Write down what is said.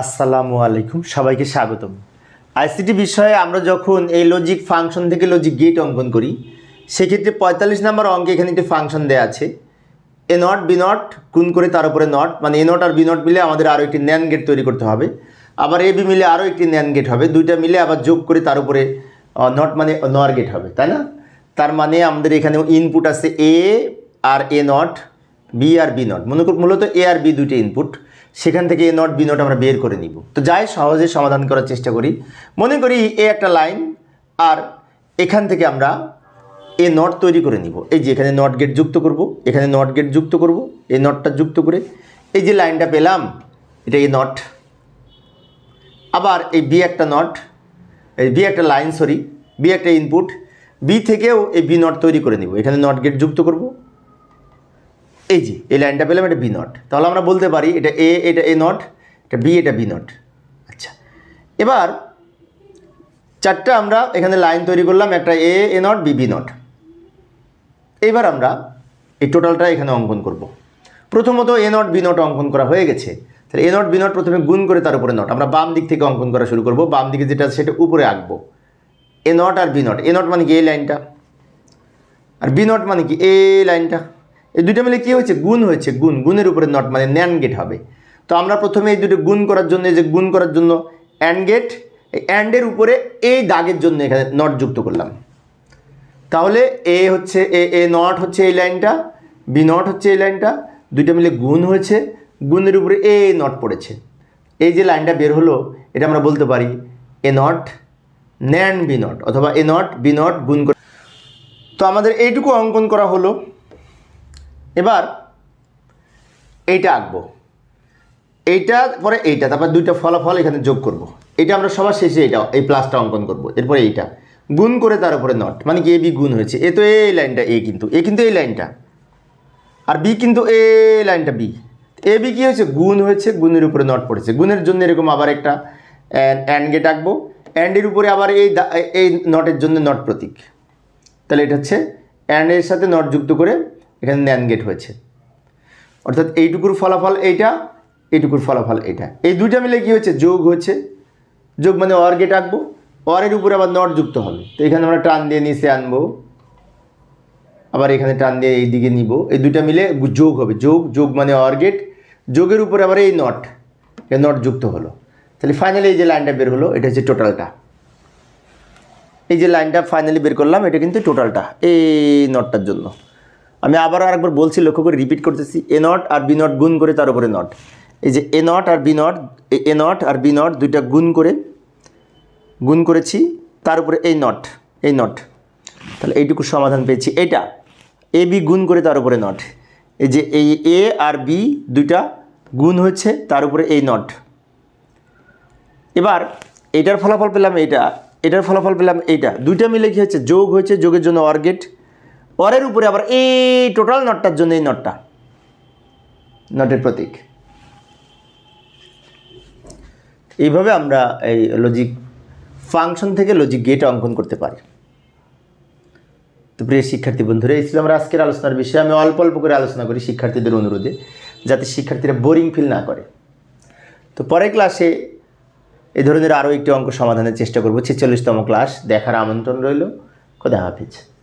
আসসালামু আলাইকুম, সবাইকে স্বাগতম। আইসিটি বিষয়ে আমরা যখন এই লজিক ফাংশন থেকে লজিক গেট অঙ্কন করি, সেক্ষেত্রে পঁয়তাল্লিশ নম্বর অঙ্কে এখানে একটি ফাংশন দেওয়া আছে। এ নট বি নট গুণ করে তার উপরে নট মানে এ নট আর বি নট মিলে আমাদের আরও একটি ন্যান গেট তৈরি করতে হবে। আবার এ বি মিলে আরও একটি ন্যান গেট হবে, দুইটা মিলে আবার যোগ করে তার উপরে নট মানে নর গেট হবে, তাই না? তার মানে আমাদের এখানে ইনপুট আছে এ আর এ নট বি আর বি নট মনে কর মূলত এ আর বি দুইটা ইনপুট সেখান থেকে এ নট বি নট আমরা বের করে নিব। তো যাই সহজে সমাধান করার চেষ্টা করি। মনে করি এ একটা লাইন আর এখান থেকে আমরা এ নট তৈরি করে নিব। এই যে এখানে নট গেট যুক্ত করব, এখানে নট গেট যুক্ত করব এই নটটা যুক্ত করে এই যে লাইনটা পেলাম, এটা এ নট আবার এই বি একটা নট এই বি একটা লাইন সরি বি একটা ইনপুট বি থেকেও এই বি নট তৈরি করে নিব। এখানে নট গেট যুক্ত করব এই যে, এই লাইনটা পেলাম, এটা বি নট তাহলে আমরা বলতে পারি এটা এ এটা এ নট এটা বি এটা বি নট আচ্ছা এবার চারটা আমরা এখানে লাইন তৈরি করলাম, একটা A A not B B not এইবার আমরা এই টোটালটা এখানে অঙ্কন করব। প্রথমত এ নট বি নট অঙ্কন করা হয়ে গেছে। তাহলে এ নট বি নট প্রথমে গুণ করে তার উপরে নট আমরা বাম দিক থেকে অঙ্কন করা শুরু করব। বাম দিকে যেটা সেটা উপরে আঁকবো। এ নট আর বি নট এ নট মানে কি? এই লাইনটা। আর বি নট মানে কি? এই লাইনটা। এই দুইটা মিলে কী হয়েছে? গুণ হয়েছে, গুণ। গুণের উপরে নট মানে ন্যান গেট হবে। তো আমরা প্রথমে এই দুটো গুণ করার জন্য যে গুণ করার জন্য অ্যান্ড গেট অ্যান্ডের উপরে এই দাগের জন্য এখানে নট যুক্ত করলাম। তাহলে এ হচ্ছে এ এ নট হচ্ছে এই লাইনটা বি নট হচ্ছে এই লাইনটা, দুইটা মিলে গুণ হয়েছে, গুণের উপরে এ নট পড়েছে। এই যে লাইনটা বের হলো, এটা আমরা বলতে পারি A not NAND B not অথবা এ নট বি নট গুণ করে। তো আমাদের এইটুকু অঙ্কন করা হলো। এবার এইটা আঁকবো। এইটা, পরে এইটা, তারপর দুইটা ফলাফল এখানে যোগ করব। এটা আমরা সবার শেষে এটা, এই প্লাসটা অঙ্কন করব। এরপরে এইটা। গুণ করে তার উপরে নট মানে কি, এ, বি গুণ হয়েছে। এ তো এই লাইনটা, এ কিন্তু এ কিন্তু এই লাইনটা। আর বি কিন্তু এ লাইনটা বি। এ, বি কী হয়েছে? গুণ হয়েছে, গুণের উপরে নট পড়েছে। গুণের জন্য এরকম আবার একটা অ্যান্ড গেট আঁকবো। অ্যান্ডের উপরে আবার এই এই নটের জন্য নট প্রতীক। তাহলে এটা হচ্ছে অ্যান্ডের সাথে নট যুক্ত করে এখানে ন্যান গেট হয়েছে। অর্থাৎ এইটুকুর ফলাফল এইটা, এইটুকুর ফলাফল এইটা। এই দুইটা মিলে কি হচ্ছে যোগ হচ্ছে যোগ মানে অর গেট আঁকবো। অরের উপরে আবার নট যুক্ত হবে। তো এখানে আমরা টান দিয়ে নিচে আনব। আবার এখানে টান দিয়ে এই দিকে নিব। এই দুইটা মিলে যোগ হবে। যোগ যোগ মানে অর গেট যোগের উপরে আবার এই নট এই নট যুক্ত হলো। তাহলে ফাইনালি এই যে লাইনটা বের হলো, এটা হচ্ছে টোটালটা এই যে লাইনটা ফাইনালি বের করলাম, এটা কিন্তু টোটালটা এই নটটার জন্য। আমি আবারও আরেকবার বলছি, লক্ষ্য করে রিপিট করতেছি এ নট আর বি নট গুণ করে তার উপরে নট এই যে এ নট আর বি নট এ নট আর বি নট দুইটা গুণ করে, গুণ করেছি, তার উপরে এই নট এই নট তাহলে এইটুকু সমাধান পেয়েছি। এটা এ বি গুণ করে তার উপরে নট এই যে এই এ আর বি দুইটা গুণ হচ্ছে তার উপরে এই নট এবার এটার ফলাফল পেলাম এইটা, এটার ফলাফল পেলাম এইটা। দুইটা মিলে কি হচ্ছে যোগ হয়েছে, যোগের জন্য অর্গেট অরের উপরে আবার এই টোটাল নটটার জন্য এই নটটা নটের প্রতীক। এইভাবে আমরা এই লজিক ফাংশন থেকে লজিক গেট অঙ্কন করতে পারি। তো প্রিয় শিক্ষার্থী বন্ধুরা, এই ছিল আমরা আজকের আলোচনার বিষয়ে। আমি অল্প অল্প করে আলোচনা করি শিক্ষার্থীদের অনুরোধে, যাতে শিক্ষার্থীরা বোরিং ফিল না করে। তো পরের ক্লাসে এই ধরনের আরও একটি অঙ্ক সমাধানের চেষ্টা করব। ছেচল্লিশতম ক্লাস দেখার আমন্ত্রণ রইল। খোদা হাফিজ।